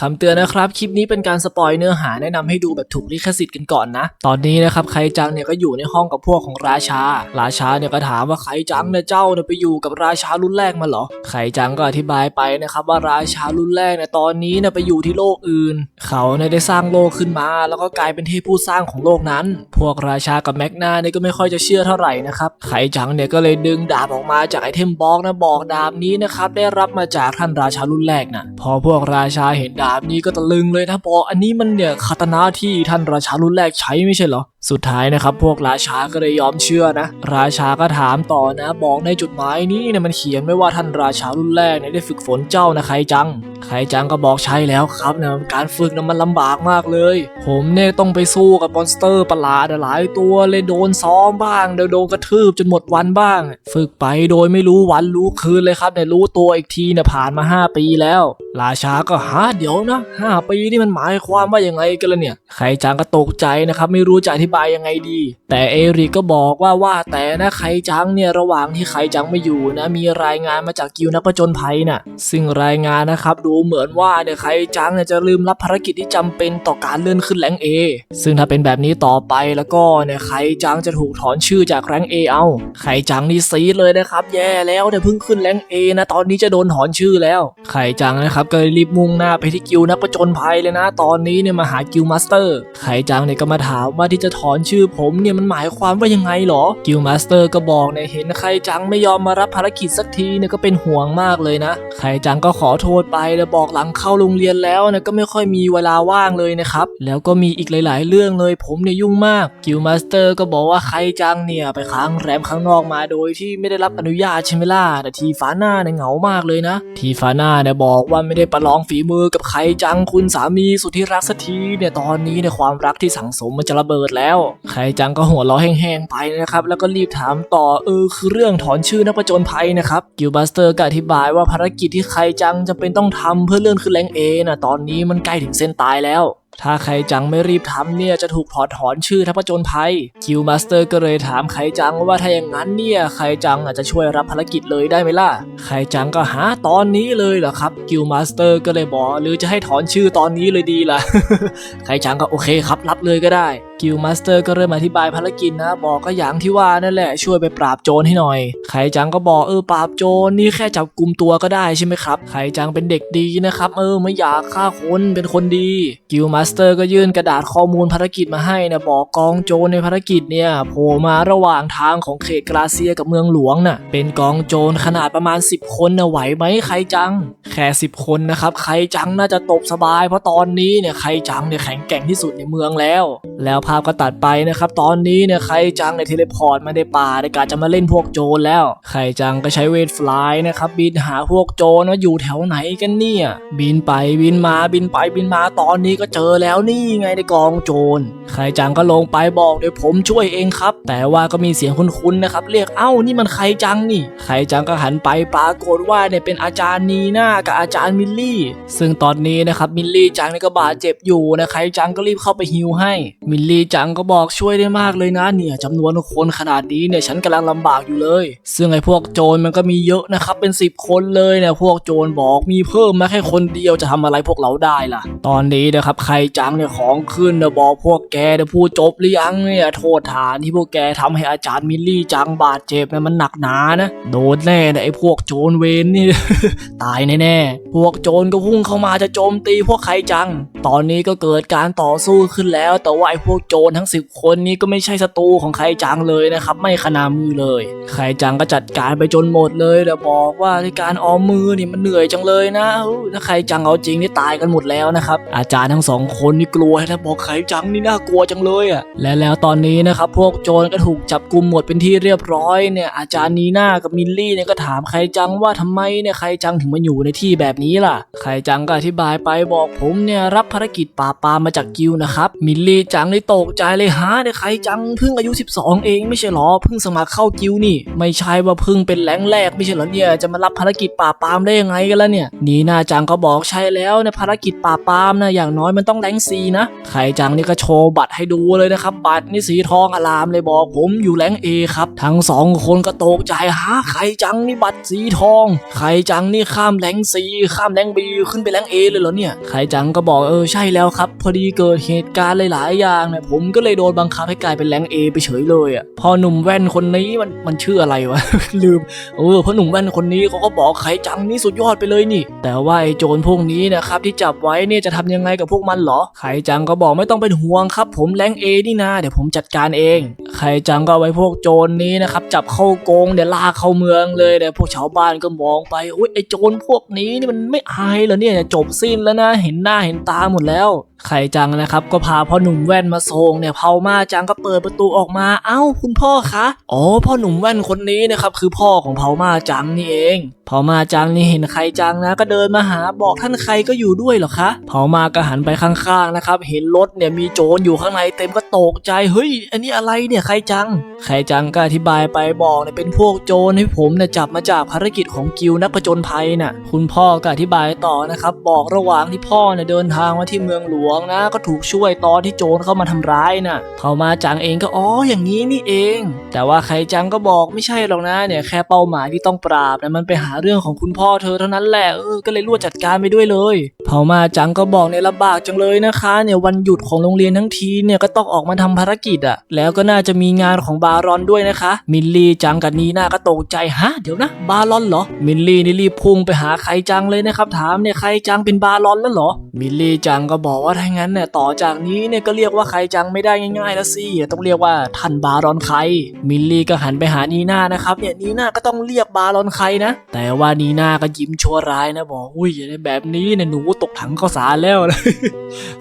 คำเตือนนะครับ คลิปนี้เป็นการสปอยเนื้อหาแนะนำให้ดูแบบถูกลิขสิทธิ์กันก่อนนะ ตอนนี้นะครับไคจังเนี่ยก็อยู่ในห้องกับพวกของราชา ราชาเนี่ยก็ถามว่าไคจังเนี่ยเจ้าเนี่ยไปอยู่กับราชารุ่นแรกมาเหรอไคจังก็อธิบายไปนะครับว่าราชารุ่นแรกเนี่ยตอนนี้เนี่ยไปอยู่ที่โลกอื่น เขาเนี่ยได้สร้างโลกขึ้นมา แล้วก็กลายเป็นเทพผู้สร้างของโลกนั้น พวกราชากับแมกนาเนี่ยก็ไม่ค่อยจะเชื่อเท่าไหร่นะครับไคจังเนี่ยก็เลยดึงดาบออกมาจากไอเทมบล็อกนะบอกดาบนี้นะครับได้รับมาจากท่านราชารุ่นแรกนะพอพวกราชาเห็นดาาบนี้ก็ตะลึงเลยนะบอกอันนี้มันเนี่ยคาตนาที่ท่านราชารุ่นแรกใช้ไม่ใช่เหรอ สุดท้ายนะครับ พวกราชาก็เลยยอมเชื่อนะ ราชาก็ถามต่อนะ บอกในจดหมายนี้เนี่ยมันเขียนไว้ว่าท่านราชารุ่นแรกเนี่ยได้ฝึกฝนเจ้านะใครจัง ใครจังก็บอกใช่แล้วครับนะการฝึกนะมันลำบากมากเลย ผมเนี่ยต้องไปสู้กับมอนสเตอร์ประหลาดหลายตัวเลยโดนซ้อมบ้างเดี๋ยวโดนกระทืบจนหมดวันบ้าง ฝึกไปโดยไม่รู้วันรู้คืนเลยครับเนี่ยรู้ตัวอีกทีเนี่ยผ่านมา 5 ปีแล้ว ราชาก็หาเดี๋ยวนะ 5 ปีนี่มันหมายความว่าอยังไงกันล่ะเนี่ย ใครจังก็ตกใจนะครับไม่รู้จะอธิบายยังไงดี แต่เอริกก็บอกว่าว่าแต่นะใคจังเนี่ยระหว่างที่ใคจังไม่อยู่นะมีรายงานมาจากกิวนักผจญภัยน่ะซึ่งรายงานนะครับดูเหมือนว่าเนี่ยใคจังเนี่ยจะลืมรับภารกิจที่จำเป็นต่อการเลื่อนขึ้นแรงเอซึ่งถ้าเป็นแบบนี้ต่อไปแล้วก็เนี่ยใคจังจะถูกถอนชื่อจากแรงเอเอาใคจังนี่ซีเลยนะครับ แย่แล้วเนี่ยเพิ่งขึ้นแรงเอนะตอนนี้จะโดนถอนชื่อแล้วใคจังนะครับก็รีบมุ่งหน้าไปที่กิวนักผจญภัยเลยนะ ตอนนี้เนี่ยมาหากิวมาสเตอร์ใคจังเนี่ยก็มาถามว่าที่จะถอนชื่อผมเนี่ยมันหมายความว่ายังไงหรอกิวมาสเตอร์ก็บอกเนี่ยเห็นใครจังไม่ยอมมารับภารกิจสักทีเนี่ยก็เป็นห่วงมากเลยนะใครจังก็ขอโทษไปแล้วบอกหลังเข้าโรงเรียนแล้วเนี่ยก็ไม่ค่อยมีเวลาว่างเลยนะครับแล้วก็มีอีกหลาย ๆ เรื่องเลยผมเนี่ยยุ่งมากกิวมาสเตอร์ก็บอกว่าใครจังเนี่ยไปค้างแรมข้างนอกมาโดยที่ไม่ได้รับอนุญาตใช่ไหมล่ะแต่ทีฟ้าหน้าเนี่ยเหงามากเลยนะ ทีฟ้าหน้าเนี่ยบอกว่าไม่ได้ประลองฝีมือกับใครจังคุณสามีสุดที่รักสักทีเนี่ยตอนนี้เนี่ยความรักที่สั่งสมมันจะระเบิดแล้วใครจังก็หัวเราะแห้งๆไปนะครับแล้วก็รีบถามต่อเออคือเรื่องถอนชื่อนักประจนภัยนะครับกิลบัสเตอร์ก็อธิบายว่าภารกิจที่ใครจังจำเป็นต้องทำเพื่อเลื่อนขึ้นแรงเอนะตอนนี้มันใกล้ถึงเส้นตายแล้ว ถ้าใครจังไม่รีบทำเนี่ยจะถูกถอดถอนชื่อทัพจนภัยคิวมาสเตอร์ก็เลยถามไครจังว่าถ้าอย่างนั้นเนี่ยไครจังอาจจะช่วยรับภารกิจเลยได้ไหมล่ะไครจังก็หาตอนนี้เลยเหรอครับกิวมาสเตอร์ก็เลยบอกหรือจะให้ถอนชื่อตอนนี้เลยดีล่ะไครจังก็โอเคครับรับเลยก็ได้กิลมาสเตอร์ก็เริ่มอธิบายภารกิจนะ บอกก็อย่างที่ว่านั่นแหละช่วยไปปราบโจรให้หน่อยไคจังก็บอกเออปราบโจรนี่แค่จับกลุ่มตัวก็ได้ใช่ไหมครับไคจังเป็นเด็กดีนะครับ เออไม่อยากฆ่าคนเป็นคนดี กิลมาสสเตอร์ก็ยื่นกระดาษข้อมูลภารกิจมาให้นะบอกกองโจรในภารกิจเนี่ยโผล่มาระหว่างทางของเขตกราเซียกับเมืองหลวงน่ะเป็นกองโจรขนาดประมาณ 10 คนนะไหวไหมไครจัง แค่ 10 คนนะครับไครจังน่าจะตบสบาย เพราะตอนนี้เนี่ยไครจังเนี่ยแข็งแกร่งที่สุดในเมืองแล้ว แล้วภาพก็ตัดไปนะครับตอนนี้เนี่ยไครจังเนี่ยเทเลพอร์ตมาในป่าในการจะมาเล่นพวกโจรแล้วไครจังก็ใช้เวทฟลายนะครับบินหาพวกโจรว่าอยู่แถวไหนกันเนี่ยบินไปบินมาบินไปบินมาตอนนี้ก็เจอแล้วนี่ไงในกองโจรไคจังก็ลงไปบอกเดี๋ยวผมช่วยเองครับ แต่ว่าก็มีเสียงคุ้นๆนะครับ เรียกเอ้านี่มันไคจังนี่ไคจังก็หันไปปรากฏว่าเนี่ยเป็นอาจารย์นีน่ากับอาจารย์มิลลี่ ซึ่งตอนนี้นะครับมิลลี่จังเนี่ยก็บาดเจ็บอยู่นะไคจังก็รีบเข้าไปฮิวให้ มิลลี่จังก็บอกช่วยได้มากเลยนะเนี่ยจำนวนคนขนาดนี้เนี่ยฉันกำลังลำบากอยู่เลย ซึ่งไอ้พวกโจรมันก็มีเยอะนะครับเป็น 10 คนเลยเนี่ยพวกโจรบอกมีเพิ่มมาแค่คนเดียวจะทำอะไรพวกเราได้ล่ะ ตอนนี้นะครับใครจังเนี่ยของขึ้นนะบอกพวกแกเนี่ยพูดจบหรือยังเนี่ยโทษฐานที่พวกแกทำให้อาจารย์มิลลี่จังบาดเจ็บนะมันหนักหนานะโดนแน่นะไอ้พวกโจรเวรนี่ตายแน่ๆพวกโจรก็พุ่งเข้ามาจะโจมตีพวกใครจัง ตอนนี้ก็เกิดการต่อสู้ขึ้นแล้ว แต่ว่าไอ้พวกโจรทั้ง 10 คนนี้ก็ไม่ใช่ศัตรูของใครจังเลยนะครับ ไม่ขนามือเลยใครจังก็จัดการไปจนหมดเลยแต่บอกว่าในการออมมือนี่มันเหนื่อยจังเลยนะถ้าใครจังเอาจริงนี่ตายกันหมดแล้วนะครับอาจารย์ทั้งสองคนนี่กลัวนะบอกใครจังนี่น่ากลัวจังเลยอะและแล้วตอนนี้นะครับพวกโจรก็ถูกจับกลุ่มหมดเป็นที่เรียบร้อยเนี่ยอาจารย์นีน่ากับมิลลี่เนี่ยก็ถามใครจังว่าทำไมเนี่ยใครจังถึงมาอยู่ในที่แบบนี้ล่ะใครจังก็อธิบายไปบอกผมเนี่ยรับภารกิจปราบปรามมาจากกิวนะครับมิลลี่จังได้ตกใจเลยฮะเนี่ยใครจังเพิ่งอายุ 12 เองไม่ใช่หรอเพิ่งสมัครเข้ากิวนี่ ไม่ใช่ว่าเพิ่งเป็นแรงแรกไม่ใช่เหรอเนี่ยจะมารับภารกิจป่าบปรามได้ยังไงกันล่ะเนี่ยนีน่าจังก็บอกใช่แล้วในภารกิจป่าบปรามนะอย่างน้อยมันต้องแรงซีนะใครจังนี่ก็โชว์บัตรให้ดูเลยนะครับ บัตรนี่สีทองอลามเลยบอกผมอยู่แรงเอครับทั้งสองคนก็ตกใจฮะใครจังนี่บัตรสีทองใครจังนี่ข้ามแรงซีข้ามแรงบีขึ้นไปแรงเอเลยเหรอเนี่ยใครจังก็บอกเออใช่แล้วครับ พอดีเกิดเหตุการณ์หลายๆอย่างเนี่ยผมก็เลยโดนบังคับให้กลายเป็นแรงเอไปเฉยเลยอะพอหนุ่มแว่นคนนี้มันมันชื่ออะไรวะ ลืมเออพราะหนุ่มแว่นคนนี้เขาก็บอกไขจังนี่สุดยอดไปเลยนี่ แต่ว่าไอ้โจรพวกนี้นะครับที่จับไว้เนี่ยจะทำยังไงกับพวกมันเหรอไขจังก็บอกไม่ต้องเป็นห่วงครับ ผมแรงเอนี่นะเดี๋ยวผมจัดการเองไขจังก็ไว้พวกโจรนี้นะครับ จับเข้ากงเดี๋ยวลากเข้าเมืองเลยเดี๋ยวพวกชาวบ้านก็มองไปอุ้ยไอโจรพวกนี้นี่มันไม่อายเหรอเนี่ยจบสิ้นแล้วนะ เห็นหน้าเห็นตาหมดแล้วไข่จังนะครับก็พาพ่อหนุ่มแว่นมาส่งเนี่ยเผามาจังก็เปิดประตูออกมาเอ้าคุณพ่อคะอ๋อพ่อหนุ่มแว่นคนนี้นะครับคือพ่อของเผามาจังนี่เองเผามาจังนี่เห็นไข่จังนะ ก็เดินมาหาบอกท่านใครก็อยู่ด้วยเหรอคะเผามาก็หันไปข้างๆนะครับเห็นรถเนี่ยมีโจรอยู่ข้างในเต็มก็ตกใจเฮ้ย อันนี้อะไรเนี่ยไข่จังไข่จังก็อธิบายไปบอกเนี่ยเป็นพวกโจรให้ผมเนี่ยจับมาจากภารกิจของกิลด์นักผจญภัยน่ะคุณพ่อก็อธิบายต่อนะครับบอกระหว่างที่พ่อเนี่ยเดินทางมาที่เมืองหลวงงนะ ก็ถูกช่วยตอนที่โจรเข้ามาทำร้ายน่ะเผามาจังเองก็อ๋ออย่างนี้นี่เอง แต่ว่าไข่จังก็บอกไม่ใช่หรอกนะเนี่ยแค่เป้าหมายที่ต้องปราบนะมันไปหาเรื่องของคุณพ่อเธอเท่านั้นแหละเออก็เลยรวดจัดการไปด้วยเลยเผามาจังก็บอกเนี่ยลำบากจังเลยนะคะเนี่ยวันหยุดของโรงเรียนทั้งทีเนี่ยก็ต้องออกมาทำภารกิจอะแล้วก็น่าจะมีงานของบารอนด้วยนะคะ มิลลี่จังกับนีน่าก็ตกใจฮะเดี๋ยวนะบารอนเหรอ มิลลี่นี่รีบพุ่งไปหาไข่จังเลยนะครับถามเนี่ยไข่จังเป็นบารอนแล้วเหรอ มิลลี่จังก็บอกว่าถ้างั้นเนี่ยต่อจากนี้เนี่ยก็เรียกว่าไข่จังไม่ได้ง่ายๆแล้วสิต้องเรียกว่าท่านบารอนไข่มิลลี่ก็หันไปหานีน่านะครับเนี่ยนีน่าก็ต้องเรียกบารอนไข่นะ แต่ว่านีน่าก็ยิ้มชั่วร้ายนะบอกอุ้ยแบบนี้เนี่ยหนูตกถังข้าวสารแล้ว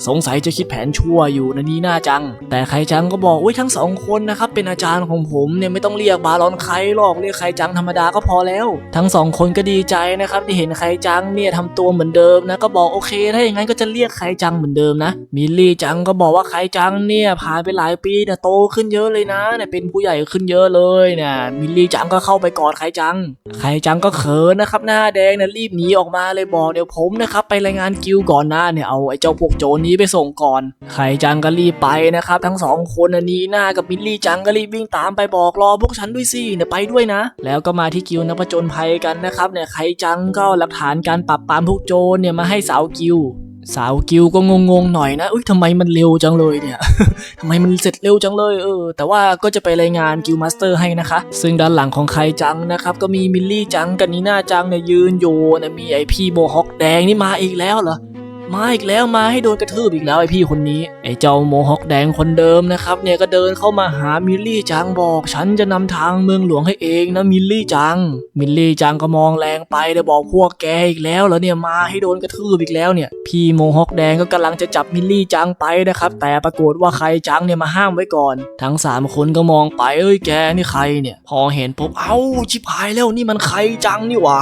สงสัยจะคิดแผนชั่วอยู่นะนีน่าจัง แต่ไครจังก็บอกอุ้ยทั้งสองคนนะครับเป็นอาจารย์ของผมเนี่ยไม่ต้องเรียกบารอนไคหรอกเรียกไครจังธรรมดาก็พอแล้ว ทั้งสองคนก็ดีใจนะครับที่เห็นไครจังเนี่ยทำตัวเหมือนเดิมนะก็บอกโอเคถ้าอย่างนั้นก็จะเรียกไครจังเหมือนเดิมนะ มิลลี่จังก็บอกว่าไคจังเนี่ยผ่านไปหลายปีเนี่ยโตขึ้นเยอะเลยนะเนี่ยเป็นผู้ใหญ่ขึ้นเยอะเลยเนี่ยมิลลี่จังก็เข้าไปกอดไคจังไคจังก็เขินนะครับ หน้าแดงเนี่ยรีบหนีออกมาเลยบอกเดี๋ยวผมนะครับไปรายงานกิลก่อนนะเนี่ยเอาไอ้เจ้าพวกโจรนี้ไปส่งก่อนไข่จังก็รีบไปนะครับทั้งสองคนนนี้หน้ากับมิลลี่จังก็รีบวิ่งตามไปบอกรอพวกฉันด้วยสิเนี่ยไปด้วยนะ แล้วก็มาที่กิลนักผจญภัยกันนะครับเนี่ยไข่จังก็หลักฐานการปรับปรามพวกโจรเนี่ยมาให้สาวกิล สาวกิวก็งงๆหน่อยนะอุ้ยทำไมมันเร็วจังเลยเนี่ยทำไมมันเสร็จเร็วจังเลยเออ แต่ว่าก็จะไปรายงานกิวมาสเตอร์ให้นะคะ ซึ่งด้านหลังของใครจังนะครับ ก็มีมิลลี่จังกับนีน่าจังเนี่ยยืนอยู่นะมีไอพี่โมฮอกแดงนี่มาอีกแล้วเหรอ มาอีกแล้วมาให้โดนกระทืบอีกแล้วไอพี่คนนี้ ไอเจ้าโมฮอคแดงคนเดิมนะครับเนี่ยก็เดินเข้ามาหามิลลี่จังบอก ฉันจะนำทางเมืองหลวงให้เองนะมิลลี่จัง มิลลี่จังก็มองแรงไปเลยบอกพวกแกอีกแล้วเหรอเนี่ยมาให้โดนกระทืบอีกแล้วเนี่ย พี่โมฮอคแดงก็กำลังจะจับมิลลี่จังไปนะครับแต่ปรากฏว่าใครจังเนี่ยมาห้ามไว้ก่อน ทั้งสามคนก็มองไปเอ้ยแกนี่ใครเนี่ยพอเห็นปุ๊บเอ้าชิบหายแล้วนี่มันใครจังนี่หว่า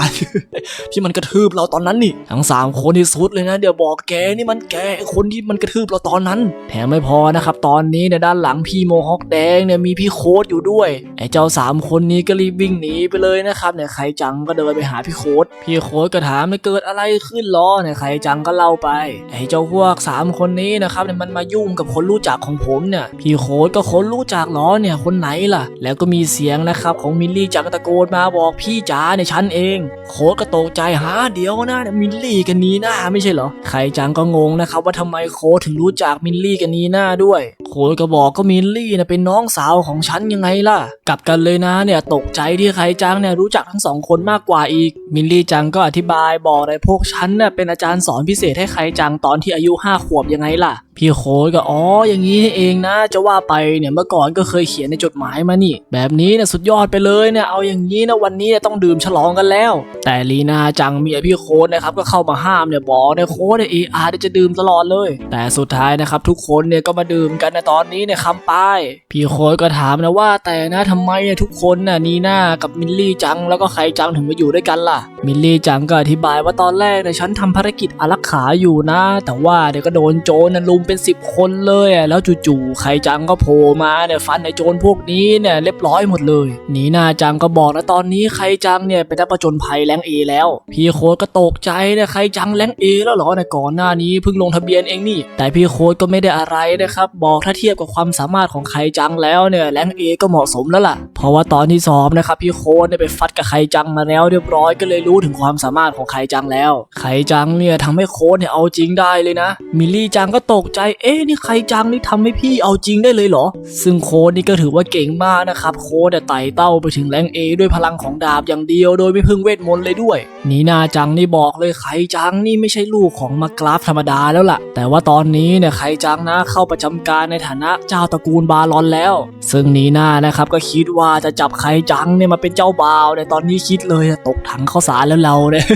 ที่มันกระทืบเราตอนนั้นนี่ทั้งสามคนที่สุดเลยนะเดี๋ยวบอกแกนี่มันแกไอคนที่มันกระทืบเราตอนนั้น แถมไม่พอนะครับ ตอนนี้เนี่ยด้านหลังพี่โมฮอคแดงเนี่ยมีพี่โค้ดอยู่ด้วยไอ้เจ้าสามคนนี้ก็รีบวิ่งหนีไปเลยนะครับเนี่ยใครจังก็เดินไปหาพี่โค้ดพี่โค้ดก็ถามเนี่ยเกิดอะไรขึ้นล้อเนี่ยใครจังก็เล่าไปไอ้เจ้าพวกสามคนนี้นะครับเนี่ยมันมายุ่งกับคนรู้จักของผมเนี่ยพี่โค้ดก็คนรู้จักล้อเนี่ยคนไหนล่ะ แล้วก็มีเสียงนะครับของมิลลี่จังตะโกนมาบอกพี่จ๋าเนี่ยฉันเอง โค้ดก็ตกใจหาเดี๋ยวนะเนี่ยมิลลี่กันนีหน้าไม่ใช่เหรอใครจังก็งงนะครับว่าทำไมโค้ถึงรู้จักมินลี่กันนีหน้าด้วย โค้ก็บอกก็มินลี่นะเป็นน้องสาวของฉันยังไงล่ะ กลับกันเลยนะเนี่ยตกใจที่ใครจังเนี่ยรู้จักทั้งสองคนมากกว่าอีก มินลี่จังก็อธิบายบอกเลยพวกฉันเนี่ยเป็นอาจารย์สอนพิเศษให้ใครจังตอนที่อายุห้าขวบยังไงล่ะ พี่โค้ดก็อ๋ออย่างนี้นี่เองนะ จะว่าไปเนี่ยเมื่อก่อนก็เคยเขียนในจดหมายมานี่ แบบนี้เนี่ยสุดยอดไปเลยเนี่ยเอาอย่างนี้นะวันนี้เนี่ยต้องดื่มฉลองกันแล้ว แต่ลีนาจังเมียพี่โค้ดนะครับก็เข้ามาห้ามเนี่ยบอกเนี่ยโค้ดเนี่ยเออาร์จะดื่มตลอดเลย แต่สุดท้ายนะครับทุกคนเนี่ยก็มาดื่มกันในตอนนี้เนี่ยคำป้ายพี่โค้ดก็ถามนะว่าแต่นะทำไมเนี่ยทุกคนน่ะนีนากับมิลลี่จังแล้วก็ใครจังถึงมาอยู่ด้วยกันล่ะ มิลลี่จังก็อธิบายว่าตอนแรกเนี่ยฉันทำภารกิจอารักขาอยู่นะ แต่ว่าเดี๋ยวก็โดนโจรนะลุมเป็นสิบคนเลยอะแล้วจู่ๆไครจังก็โผล่มาเนี่ยฟันไอ้โจรพวกนี้เนี่ยเรียบร้อยหมดเลยหนีหน้าจังก็บอกนะตอนนี้ไครจังเนี่ยเป็นนักประจนภัยแรงเอแล้ว พี่โค้ดก็ตกใจเนี่ยไครจังแรงเอแล้วเหรอในยก่อนหน้านี้เพิ่งลงทะเบียนเองนี่ แต่พี่โค้ดก็ไม่ได้อะไรนะครับบอกถ้าเทียบกับความสามารถของไครจังแล้วเนี่ยแรงเอก็เหมาะสมแล้วล่ะ เพราะว่าตอนที่ซ้อมนะครับพี่โค้ดเนี่ยไปฟัดกับไครจังมาแล้วเรียบร้อยก็เลยรู้ถึงความสามารถของไครจังแล้วไครจังเนี่ยทำให้โค้ดเนี่ยเอาจริงได้เลยนะมิลลี่จังก็ตกใจ เอ๊ะนี่ไครจังนี่ทำให้พี่เอาจริงได้เลยเหรอ ซึ่งโค้ดนี่ก็ถือว่าเก่งมากนะครับ โค้ดเนี่ไต่เต้าไปถึงแรงเอด้วยพลังของดาบอย่างเดียว โดยไม่พึ่งเวทมนต์เลยด้วยนีนาจังนี่บอกเลยไครจังนี่ไม่ใช่ลูกของมากราฟธรรมดาแล้วล่ะ แต่ว่าตอนนี้เนี่ยไครจังนะเข้าประจำการในฐานะเจ้าตระกูลบาลอนแล้ว ซึ่งนีนานะครับก็คิดว่าจะจับไครจังเนี่ยมาเป็นเจ้าบ่าวเนี่ตอนนี้คิดเลยตกถังข้าวสารแล้วเราเนี่ย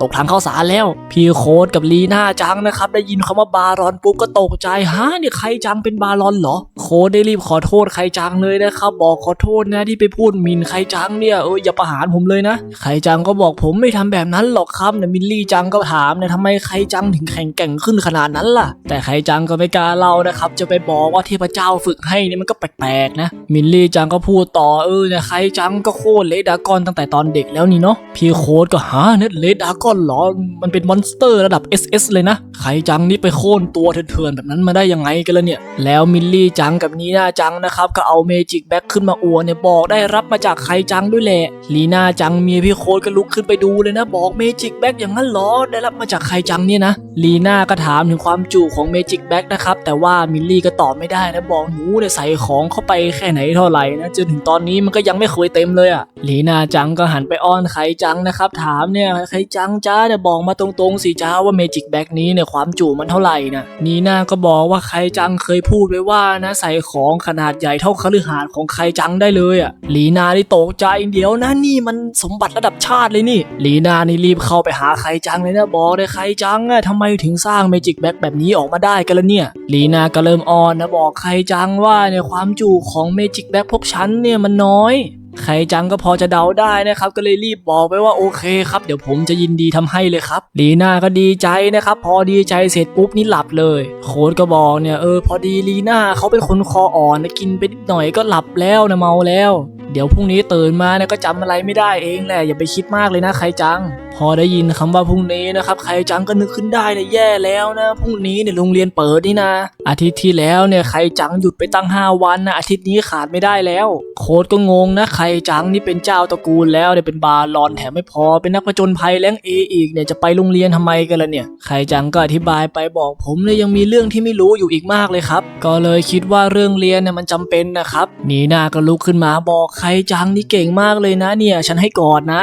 ตกถังข้าวสารแล้ว พี่โค้ดกับลีน่าจังนะครับได้ยินคำว่าบารอนปุ๊บก็ตกใจฮะเนี่ยใครจังเป็นบารอนเหรอ โค้ดได้รีบขอโทษใครจังเลยนะครับ บอกขอโทษนะที่ไปพูดหมินใครจังเนี่ยเอออย่าประหารผมเลยนะใครจังก็บอกผมไม่ทำแบบนั้นหรอกครับเนี่ยมิลลี่จังก็ถามเนี่ยทำไมใครจังถึงแข็งแกร่งขึ้นขนาดนั้นล่ะ แต่ใครจังก็ไม่กล้าเล่านะครับ จะไปบอกว่าเทพเจ้าฝึกให้เนี่ยมันก็แปลกๆนะ มิลลี่จังก็พูดต่อเออเนี่ยใครจังก็โค่นเลดากอนตั้งแต่ตอนเด็กแล้วนี่เนาะพี่โค้ดก็หาเนี่ยเลดากอนเหรอมันเป็นมอนสเตอร์ระดับ SS เลยนะใครจังนี่ไปโค่นตัวเเถื่อนแบบนั้นมาได้ยังไงกันล่ะเนี่ย แล้วมิลลี่จังกับนีน่าจังนะครับก็เอาเมจิกแบ็กขึ้นมาอวดเนี่ยบอกได้รับมาจากใครจังด้วยแหละลีน่าจังเมียพี่โค้ดก็ลุกขึ้นไปดูเลยนะบอกเมจิกแบ็กอย่างนั้นเหรอได้รับมาจากใครจังเนี่ยนะลีน่าก็ถามถึงความจุของเมจิกแบ็กนะครับแต่ว่ามิลลี่ก็ตอบไม่ได้นะบอกหนูเนี่ยใส่ของเข้าไปแค่ไหนเท่าไหร่นะจนถึงตอนนี้มันก็ยังไม่เคยเต็มเลยอะลีน่าจังก็หันไปอ้อนไครจังนะครับถามเนี่ยไครจังจ้าเนี่ยบอกมาตรงๆสิจ้าว่าเมจิกแบ็กนี้เนี่ยความจุมันเท่าไหร่นะนีน่าก็บอกว่าไครจังเคยพูดไว้ว่านะใส่ของขนาดใหญ่เท่าคฤหาสน์ของไครจังได้เลยอะลีนานี่ตกใจเดี๋ยวนะนี่มันสมบัติระดับชาติเลยนี่ลีนานี่รีบเข้าไปหาไครจังเลยนะบอกเลยไครจังอะทำไมถึงสร้างเมจิกแบ็กแบบนี้ออกมาได้กันละเนี่ยลีนาก็เริ่มอ้อนนะบอกไครจังว่าเนี่ยความจุของเมจิกแบ็กพวกฉันเนี่ยมันน้อย ใครจังก็พอจะเดาได้นะครับ ก็เลยรีบบอกไปว่าโอเคครับ เดี๋ยวผมจะยินดีทำให้เลยครับลีน่าก็ดีใจนะครับ พอดีใจเสร็จปุ๊บนี่หลับเลย โค้ดก็บอกเนี่ยเออพอดีลีน่าเขาเป็นคนคออ่อนนะกินไปนิดหน่อยก็หลับแล้วนะเมาแล้ว เดี๋ยวพรุ่งนี้ตื่นมาเนี่ยก็จำอะไรไม่ได้เองแหละอย่าไปคิดมากเลยนะใครจัง พอได้ยินคำว่าพรุ่งนี้นะครับใครจังก็นึกขึ้นได้เนี่ยแย่แล้วนะพรุ่งนี้เนี่ยโรงเรียนเปิดนี่นะ อาทิตย์ที่แล้วเนี่ยใครจังหยุดไปตั้ง 5 วันนะอาทิตย์นี้ขาดไม่ได้แล้ว โค้ดก็งงนะใครจังนี่เป็นเจ้าตระกูลแล้วเนี่ยเป็นบาลอนแถมไม่พอเป็นนักผจญภัยแรงเออีกเนี่ยจะไปโรงเรียนทำไมกันล่ะเนี่ยใครจังก็อธิบายไปบอกผมเนี่ยยังมีเรื่องที่ไม่รู้อยู่อีกมากเลยครับ ก็เลยคิดว่าเรื่องเรียนเนี่ยมันจำเป็นนะครับนีนาก็ลุกขึ้นมาบอกใครจังนี่เก่งมากเลยนะเนี่ยฉันให้กอดนะ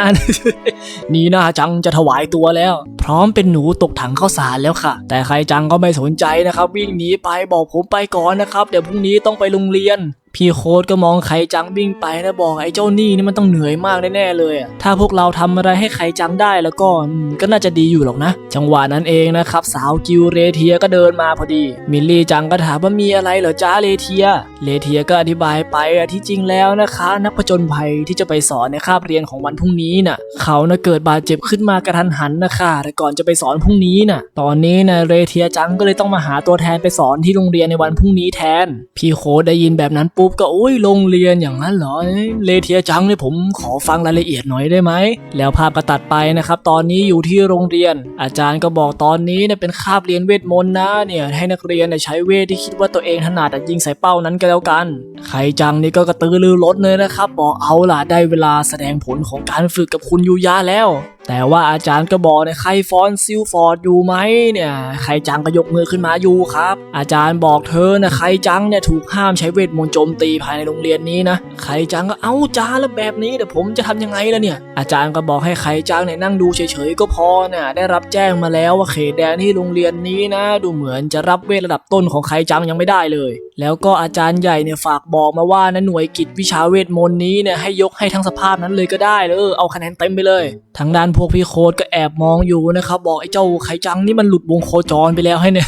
นีน่าจังจะถวายตัวแล้ว พร้อมเป็นหนูตกถังข้าวสารแล้วค่ะ แต่ใครจังก็ไม่สนใจนะครับ วิ่งหนีไปบอกผมไปก่อนนะครับ เดี๋ยวพรุ่งนี้ต้องไปโรงเรียน พี่โค้ดก็มองไข่จังวิ่งไปนะบอกไอ้เจ้านี่นี่มันต้องเหนื่อยมากแน่ๆเลยอะถ้าพวกเราทำอะไรให้ไข่จังได้แล้วก็ก็น่าจะดีอยู่หรอกนะ จังหวะนั้นเองนะครับสาวกิวเรเทียก็เดินมาพอดี มิลลี่จังก็ถามว่ามีอะไรเหรอจ้าเรเทียเลเทียก็อธิบายไปอะที่จริงแล้วนะคะ นักผจญภัยที่จะไปสอนในคาบเรียนของวันพรุ่งนี้น่ะเขาน่ะเกิดบาดเจ็บขึ้นมากระทันหันนะคะแต่ก่อนจะไปสอนพรุ่งนี้น่ะ ตอนนี้นะเรเทียจังก็เลยต้องมาหาตัวแทนไปสอนที่โรงเรียนในวันพรุ่งนี้แทน พี่โค้ดได้ยินแบบนั้นปุบก็โอ้ยโรงเรียนอย่างนั้นเหรอเลเทียจังเนี่ยผมขอฟังรายละเอียดหน่อยได้ไหมแล้วภาพก็ตัดไปนะครับตอนนี้อยู่ที่โรงเรียน อาจารย์ก็บอกตอนนี้เนี่ยเป็นคาบเรียนเวทมนต์นะเนี่ยให้นักเรียนเนี่ยใช้เวทที่คิดว่าตัวเองถนัดยิงใส่เป้านั้นก็แล้วกันใครจังนี่ก็กระตือรือร้นเลยนะครับบอกเอาล่ะได้เวลาแสดงผลของการฝึกกับคุณยูยาแล้วแต่ว่าอาจารย์ก็บอกเนี่ยใครฟอนซิลฟอร์ดอยู่ไหมเนี่ยใครจังก็ยกมือขึ้นมาอยู่ครับ อาจารย์บอกเธอนะใครจังเนี่ยถูกห้ามใช้เวทมนต์โจมตีภายในโรงเรียนนี้นะใครจังก็เอ้าจาแล้วแบบนี้เดี๋ยวผมจะทำยังไงล่ะเนี่ย อาจารย์ก็บอกให้ใครจังเนี่ยนั่งดูเฉยๆก็พอน่ะได้รับแจ้งมาแล้วว่าเขตแดนที่โรงเรียนนี้นะ ดูเหมือนจะรับเวทระดับต้นของใครจังยังไม่ได้เลย แล้วก็อาจารย์ใหญ่เนี่ยฝากบอกมาว่านะหน่วยกิจวิชาเวทมนต์นี้เนี่ยให้ยกให้ทั้งสภาพนั้นเลยก็ได้เลยเออเอาคะแนนเต็มไปเลยทางด้านพวกพี่โค้ดก็แอบมองอยู่นะครับบอกไอ้เจ้าไคจังนี่มันหลุดวงโคจรไปแล้วให้เนี่ย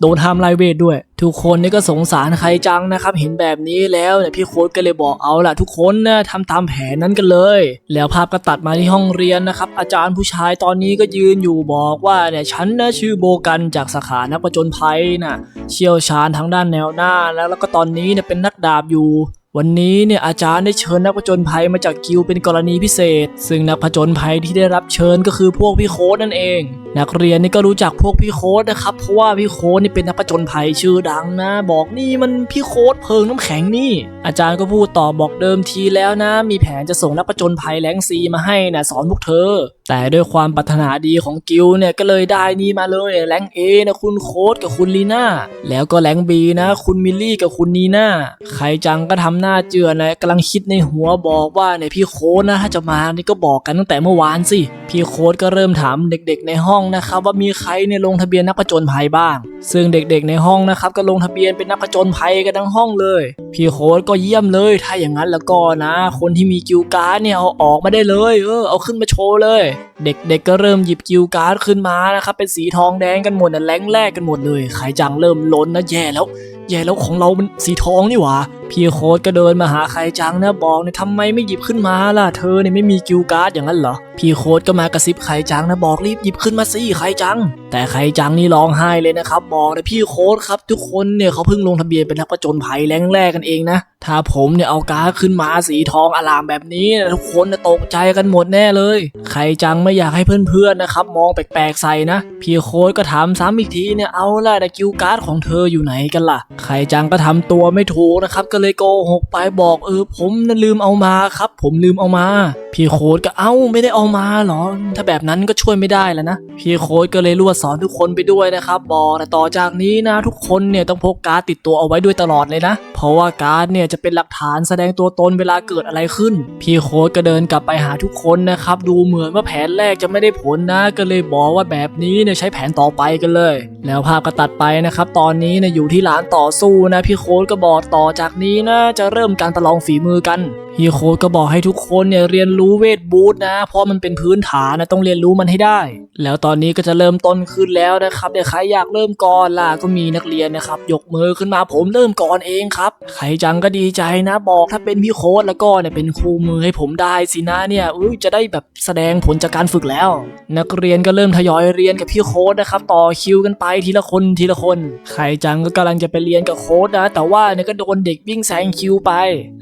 โดนห้ามไล่เวทด้วย ทุกคนนี่ก็สงสารใครจังนะครับเห็นแบบนี้แล้วเนี่ยพี่โค้ดก็เลยบอกเอาล่ะ ทุกคนนะทำตามแผนนั้นกันเลย แล้วภาพก็ตัดมาที่ห้องเรียนนะครับอาจารย์ผู้ชายตอนนี้ก็ยืนอยู่บอกว่าเนี่ยฉันนะชื่อโบกันจากสาขานักประจนภัยนะเชี่ยวชาญทางด้านแนวหน้าแล้วแล้วก็ตอนนี้เนี่ยเป็นนักดาบอยู่ วันนี้เนี่ยอาจารย์ได้เชิญนักผจญภัยมาจากกิวเป็นกรณีพิเศษ ซึ่งนักผจญภัยที่ได้รับเชิญก็คือพวกพี่โค้ดนั่นเอง นักเรียนนี่ก็รู้จักพวกพี่โค้ดนะครับเพราะว่าพี่โค้ดนี่เป็นนักผจญภัยชื่อดังนะ บอกนี่มันพี่โค้ดเพิงน้ำแข็งนี่ อาจารย์ก็พูดต่อบอกเดิมทีแล้วนะ มีแผนจะส่งนักผจญภัยแรงซีมาให้นะสอนพวกเธอแต่ด้วยความปรารถนาดีของกิลเนี่ยก็เลยได้นี่มาเลยแรงเอนะคุณโค้ดกับคุณลีน่าแล้วก็แรงบีนะ คุณมิลลี่กับคุณนีน่าใครจังก็ทำหน้าเจือนะกำลังคิดในหัวบอกว่าเนี่ยพี่โค้ดนะถ้าจะมานี่ก็บอกกันตั้งแต่เมื่อวานสิพี่โค้ดก็เริ่มถามเด็กๆในห้องนะครับว่ามีใครเนี่ยลงทะเบียนนักผจญภัยบ้าง ซึ่งเด็กๆในห้องนะครับก็ลงทะเบียนเป็นนักผจญภัยกันทั้งห้องเลย พี่โค้ดก็เยี่ยมเลย ถ้าอย่างนั้นแล้วก็นะ คนที่มีกิวการ์ดเนี่ยเอาออกมาได้เลย เออเอาขึ้นมาโชว์เลยเด็กๆก็เริ่มหยิบกิวการ์ดขึ้นมานะครับเป็นสีทองแดงกันหมดนะแรงแรกกันหมดเลยขายจังเริ่มล้นนะแย่แล้วแย่แล้วของเรามันสีทองนี่หว่าพี่โค้ดก็เดินมาหาใครจังนะบอกเนี่ยทำไมไม่หยิบขึ้นมาล่ะเธอเนี่ยไม่มีกิวการ์ดอย่างนั้นเหรอพี่โค้ดก็มากระซิบใครจังนะบอกรีบหยิบขึ้นมาสิใครจัง แต่ใครจังนี่ร้องไห้เลยนะครับบอกเนะพี่โค้ดครับ ทุกคนเนี่ยเขาเพิ่งลงทะเบียนเป็นนักประจนภัยแรงแรกกันเองนะถ้าผมเนี่ยเอาการ์ดขึ้นมาสีทองอลามแบบนี้นะทุกคนจะตกใจกันหมดแน่เลย ใครจังไม่อยากให้เพื่อนๆนะครับมองแปลกๆใส่นะพี่โค้ดก็ถามซ้ำอีกทีเนี่ยเอาล่ะแต่กิวการ์ดของเธออยู่ไหนกันล่ะใครจังก็ทำตัวไม่ถูกนะครับ ก็เลยโกหกไปบอกเออผมน่นลืมเอามาครับ ผมลืมเอามา พี่โค้ดก็เอ้าไม่ได้เอามาหรอ ถ้าแบบนั้นก็ช่วยไม่ได้แล้วนะ พี่โค้ดก็เลยรวดสอนทุกคนไปด้วยนะครับ บอกแต่ต่อจากนี้นะทุกคนเนี่ยต้องพกการ์ดติดตัวเอาไว้ด้วยตลอดเลยนะ ราะว่าการ์ดเนี่ยจะเป็นหลักฐานแสดงตัวตนเวลาเกิดอะไรขึ้น พี่โค้ดก็เดินกลับไปหาทุกคนนะครับ ดูเหมือนว่าแผนแรกจะไม่ได้ผลนะ ก็เลยบอกว่าแบบนี้เนี่ยใช้แผนต่อไปกันเลย แล้วภาพก็ตัดไปนะครับ ตอนนี้เนี่ยอยู่ที่ร้านต่อสู้นะ พี่โค้ดก็บอกต่อจากนี้นะจะเริ่มการประลองฝีมือกันพี่โค้ดก็บอกให้ทุกคนเนี่ยเรียนรู้เวทบูธนะ เพราะมันเป็นพื้นฐานนะต้องเรียนรู้มันให้ได้ แล้วตอนนี้ก็จะเริ่มต้นขึ้นแล้วนะครับเดี๋ยวใครอยากเริ่มก่อนล่ะก็มีนักเรียนนะครับยกมือขึ้นมาผมเริ่มก่อนเองครับใครจังก็ดีใจนะ บอกถ้าเป็นพี่โค้ดแล้วก็เนี่ยเป็นครูมือให้ผมได้สินะเนี่ยอุ้ยจะได้แบบแสดงผลจากการฝึกแล้ว นักเรียนก็เริ่มทยอยเรียนกับพี่โค้ดนะครับ ต่อคิวกันไปทีละคนทีละคนใครจังก็กำลังจะไปเรียนกับโค้ดนะ แต่ว่าเนี่ยก็โดนเด็กวิ่งแซงคิวไป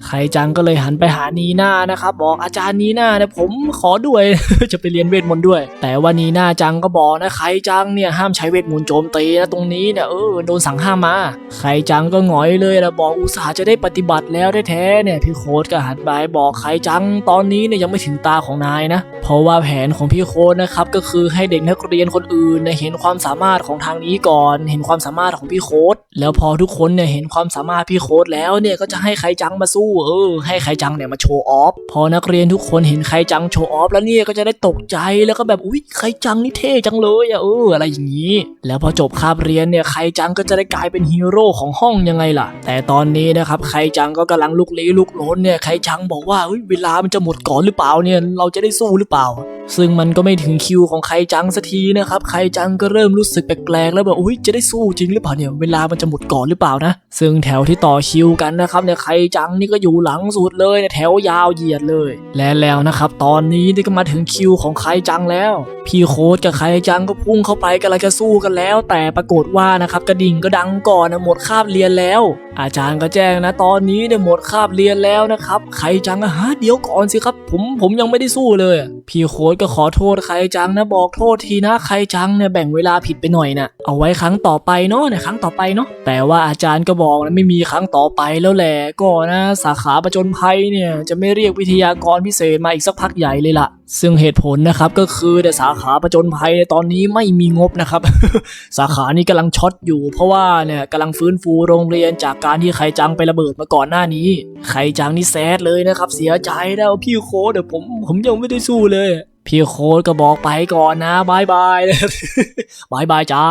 ใครจังก็เลยหันไปหานีน่านะครับบอกอาจารย์นีน่าเนี่ยผมขอด้วยจะไปเรียนเวทมนต์ด้วย แต่ว่านีน่าจังก็บอกนะใครจังเนี่ยห้ามใช้เวทมนต์โจมตีนะตรงนี้เนี่ยเออโดนสั่งห้ามมา ใครจังก็หงอยเลยนะบอกอุตส่าห์จะได้ปฏิบัติแล้วแท้ๆเนี่ยพี่โค้ดก็หันไปบอกใครจังตอนนี้เนี่ยยังไม่ถึงตาของนายนะ เพราะว่าแผนของพี่โค้ดนะครับก็คือให้เด็กนักเรียนคนอื่นเนี่ยเห็นความสามารถของทางนี้ก่อน เห็นความสามารถของพี่โค้ดแล้วพอทุกคนเนี่ยเห็นความสามารถพี่โค้ดแล้วเนี่ยก็จะให้ใครจังมาสู้เออให้ใครจังเนี่ยมาโชว์ออฟพอนักเรียนทุกคนเห็นใครจังโชว์ออฟแล้วเนี่ยก็จะได้ตกใจแล้วก็แบบอุ้ยใครจังนี่เท่จังเลยอะเอออะไรอย่างนี้ แล้วพอจบคาบเรียนเนี่ยใครจังก็จะได้กลายเป็นฮีโร่ของห้องยังไงล่ะ แต่ตอนอนนี้นะครับใครจังก็กำลังลุกลี้ลุกลนเนี่ยใครจังบอกว่าเวลามันจะหมดก่อนหรือเปล่าเนี่ยเราจะได้สู้หรือเปล่า ซึ่งมันก็ไม่ถึงคิวของใครจังสักทีนะครับ ใครจังก็เริ่มรู้สึกแปลกๆแล้วแบบอุ้ยจะได้สู้จริงหรือเปล่าเนี่ยเวลามันจะหมดก่อนหรือเปล่านะ ซึ่งแถวที่ต่อคิวกันนะครับเนี่ยใครจังนี่ก็อยู่หลังสุดเลยเนี่ยแถวยาวเหยียดเลย และแล้วนะครับ ตอนนี้นี่ก็มาถึงคิวของใครจังแล้ว พี่โค้ดกับใครจังก็พุ่งเข้าไปกำลังจะสู้กันแล้ว แต่ปรากฏว่านะครับกระดิ่งก็ดังก่อนนะหมดคาบเรียนแล้ว อาจารย์ก็แจ้งนะตอนนี้เนี่ยหมดคาบเรียนแล้วนะครับใครจังอะฮะเดี๋ยวก่อนสิครับ ผมผมยังไม่ได้สู้เลย พี่โค้ดก็ขอโทษใครจังนะบอกโทษทีนะใครจังเนี่ยแบ่งเวลาผิดไปหน่อยนะเอาไว้ครั้งต่อไปเนาะเนี่ยครั้งต่อไปเนาะแต่ว่าอาจารย์ก็บอกนะไม่มีครั้งต่อไปแล้วแหละก็นะสาขาประจนภัยเนี่ยจะไม่เรียกวิทยากรพิเศษมาอีกสักพักใหญ่เลยล่ะ ซึ่งเหตุผลนะครับก็คือแต่สาขาประจนภัยในตอนนี้ไม่มีงบนะครับ สาขานี้กำลังช็อตอยู่ เพราะว่าเนี่ยกำลังฟื้นฟูโรงเรียนจากการที่ไครจังไประเบิดมาก่อนหน้านี้ไครจังนี่แซดเลยนะครับ เสียใจแล้วพี่โค้ดเดี๋ยวผมผมยังไม่ได้สู้เลยพี่โค้ดก็บอกไปก่อนนะบายบายบายบายจ้า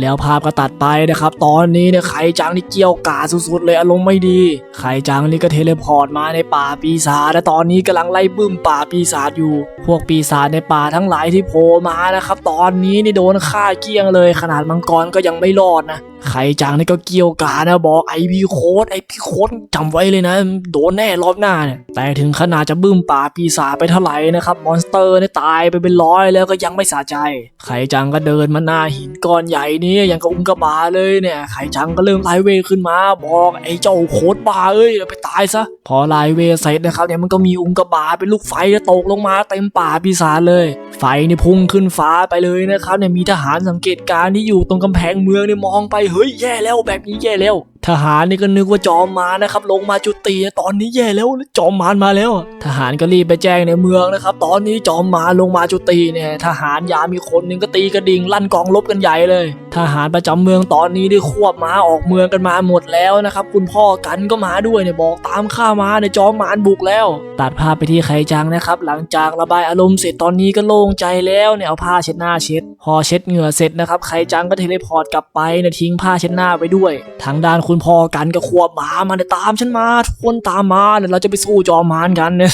แล้วภาพก็ตัดไปนะครับ ตอนนี้เนี่ยไคจังนี่เกี่ยวกาสุดๆเลยอารมณ์ไม่ดีไคจังนี่ก็เทเลพอร์ตมาในป่าปีศาจและตอนนี้กำลังไล่บึ้มป่าปีศาจอยู่ พวกปีศาจในป่าทั้งหลายที่โผล่มานะครับ ตอนนี้นี่โดนฆ่าเกลี้ยงเลย ขนาดมังกรก็ยังไม่รอดนะใครจังนี่ก็เกี่ยวกานะบอกไอพี่โค้ดไอพี่โค้ดจำไว้เลยนะ โดนแน่รอบหน้าเนี่ยแต่ถึงขนาดจะบึ้มป่าปีศาจไปเท่าไหร่นะครับมอนสเตอร์เนี่ยตายไปเป็นร้อยแล้วก็ยังไม่สะใจ ไข่จังก็เดินมาหน้าหินก้อนใหญ่นี่อย่างกับอุ้งกาบาเลยเนี่ยไข่จังก็เริ่มไล่เวขึ้นมา บอกไอ้เจ้าโคตรบ้าเอ้ยไปตายซะพอไล่เวเสร็จนะครับเนี่ยมันก็มีอุ้งกาบาเป็นลูกไฟตกลงมาเต็มป่าปีศาจเลย ไฟนี่พุ่งขึ้นฟ้าไปเลยนะครับเนี่ยมีทหารสังเกตการณ์ที่อยู่ตรงกำแพงเมืองเนี่ยมองไปเฮ้ยแย่แล้วแบบนี้แย่แล้ว ทหารนี่ก็นึกว่าจอมมารนะครับ ลงมาจุตีตอนนี้แย่แล้วจอมมารมาแล้ว ทหารก็รีบไปแจ้งในเมืองนะครับ ตอนนี้จอมมารลงมาจุตีเนี่ย ทหารยามีคนหนึ่งก็ตีกระดิ่งลั่นกองรบกันใหญ่เลย ทหารประจำเมืองตอนนี้ได้ควบม้าออกเมืองกันมาหมดแล้วนะครับ คุณพ่อกันก็มาด้วยเนี่ยบอกตามข้ามาเนี่ยจอมมารบุกแล้ว ตัดภาพไปที่ไคจังนะครับ หลังจากระบายอารมณ์เสร็จตอนนี้ก็โล่งใจแล้วเนี่ยเอาผ้าเช็ดหน้าเช็ด พอเช็ดเหงื่อเสร็จนะครับไคจังก็เทเลพอร์ตกลับไปเนี่ยทิ้งผ้าเช็ดหน้าไปด้วย ทางด้านคุณพ่อกันก็ควบหมามาเนี่ยตามฉันมาทุกคนตามมาเดี๋ยวเราจะไปสู้จอมมารกันเนี่ย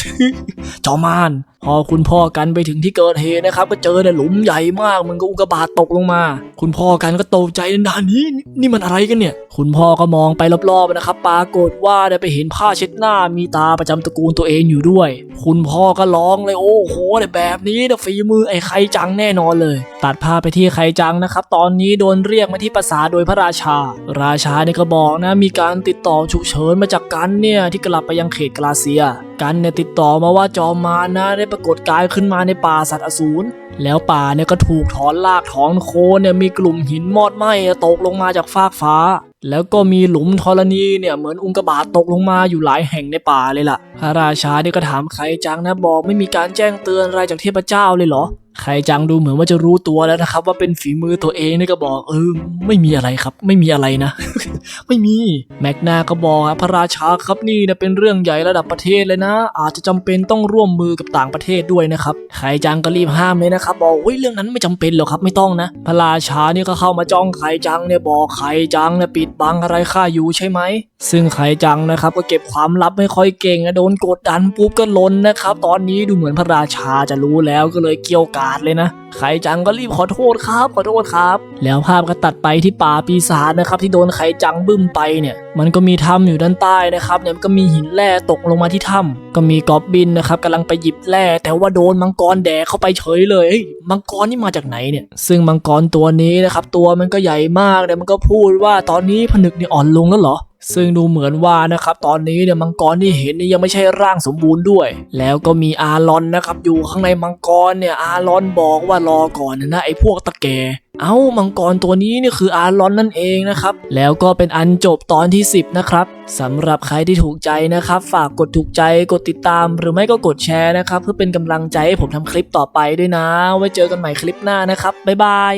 จอมมารพอคุณพ่อกันไปถึงที่เกิดเหตุนะครับ ก็เจอเนี่ยหลุมใหญ่มากมันก็อุกบาตตกลงมา คุณพ่อกันก็ตกใจนานนี้นี่นี่มันอะไรกันเนี่ย คุณพ่อก็มองไปรอบๆนะครับปรากฏว่าได้ไปเห็นผ้าเช็ดหน้ามีตาประจำตระกูลตัวเองอยู่ด้วย คุณพ่อก็ร้องเลยโอ้โหแบบนี้นี่ยฝีมือไอ้ไคจังแน่นอนเลย ตัดภาพไปที่ไคจังนะครับ ตอนนี้โดนเรียกมาที่ปราสาทโดยพระราชา ราชาเนี่ยก็บอกนะมีการติดต่อฉุกเฉินมาจากกันเนี่ยที่กลับไปยังเขตกลาเซีย กันเนี่ยติดต่อมาว่าจอมมารนะได้ปรากฏกายขึ้นมาในป่าสัตว์อสูร แล้วป่าเนี่ยก็ถูกถอนรากถอนโคนเนี่ยมีกลุ่มหินมอดไหม้ตกลงมาจากฟากฟ้า แล้วก็มีหลุมธรณีเนี่ยเหมือนอุงกาบาตตกลงมาอยู่หลายแห่งในป่าเลยล่ะ พระราชาเนี่ยก็ถามใครจังนะบอกไม่มีการแจ้งเตือนอะไรจากเทพเจ้าเลยเหรอ ไคจังดูเหมือนว่าจะรู้ตัวแล้วนะครับ ว่าเป็นฝีมือตัวเองนี่ก็บอกเออไม่มีอะไรครับ ไม่มีอะไรนะ ไม่มีแมกนาก็บอกพระราชาครับนี่นะเป็นเรื่องใหญ่ระดับประเทศเลยนะ อาจจะจำเป็นต้องร่วมมือกับต่างประเทศด้วยนะครับไคจังก็รีบห้ามเลยนะครับ บอกเฮ้ยเรื่องนั้นไม่จำเป็นหรอกครับไม่ต้องนะ พระราชานี่ก็เข้ามาจ้องไคจังเนี่ยบอกไคจังเนี่ยปิดบังอะไรข้าอยู่ใช่ไหมซึ่งไคจังนะครับก็เก็บความลับไม่ค่อยเก่งอะโดนกดดันปุ๊บก็ล้นนะครับ ตอนนี้ดูเหมือนพระราชาจะรู้แล้วก็เลยเกี่ยวกัาดเลยนะไคจังก็รีบขอโทษครับขอโทษครับ แล้วภาพก็ตัดไปที่ป่าปีศาจนะครับ ที่โดนไครจังบึ้มไปเนี่ย มันก็มีถ้ำอยู่ด้านใต้นะครับเนี่ยมันก็มีหินแร่ตกลงมาที่ถ้ำก็มีกอบบินนะครับกำลังไปหยิบแร่แต่ว่าโดนมังกรแดกเข้าไปเฉยเลยเฮ้ยมังกรนี่มาจากไหนเนี่ย ซึ่งมังกรตัวนี้นะครับตัวมันก็ใหญ่มากเนี่ยมันก็พูดว่าตอนนี้ผนึกนี่อ่อนลงแล้วเหรอ ซึ่งดูเหมือนว่านะครับตอนนี้เนี่ยมังกรที่เห็นนี่ยังไม่ใช่ร่างสมบูรณ์ด้วย แล้วก็มีอารอนนะครับอยู่ข้างในมังกรเนี่ยอารอนบอกว่ารอก่อนนะไอ้พวกตะแกเอ้ามังกรตัวนี้นี่คืออารอนนั่นเองนะครับ แล้วก็เป็นอันจบตอนที่ 10 นะครับสำหรับใครที่ถูกใจนะครับ ฝากกดถูกใจกดติดตาม หรือไม่ก็กดแชร์นะครับ เพื่อเป็นกำลังใจให้ผมทำคลิปต่อไปด้วยนะ ไว้เจอกันใหม่คลิปหน้านะครับบ๊ายบาย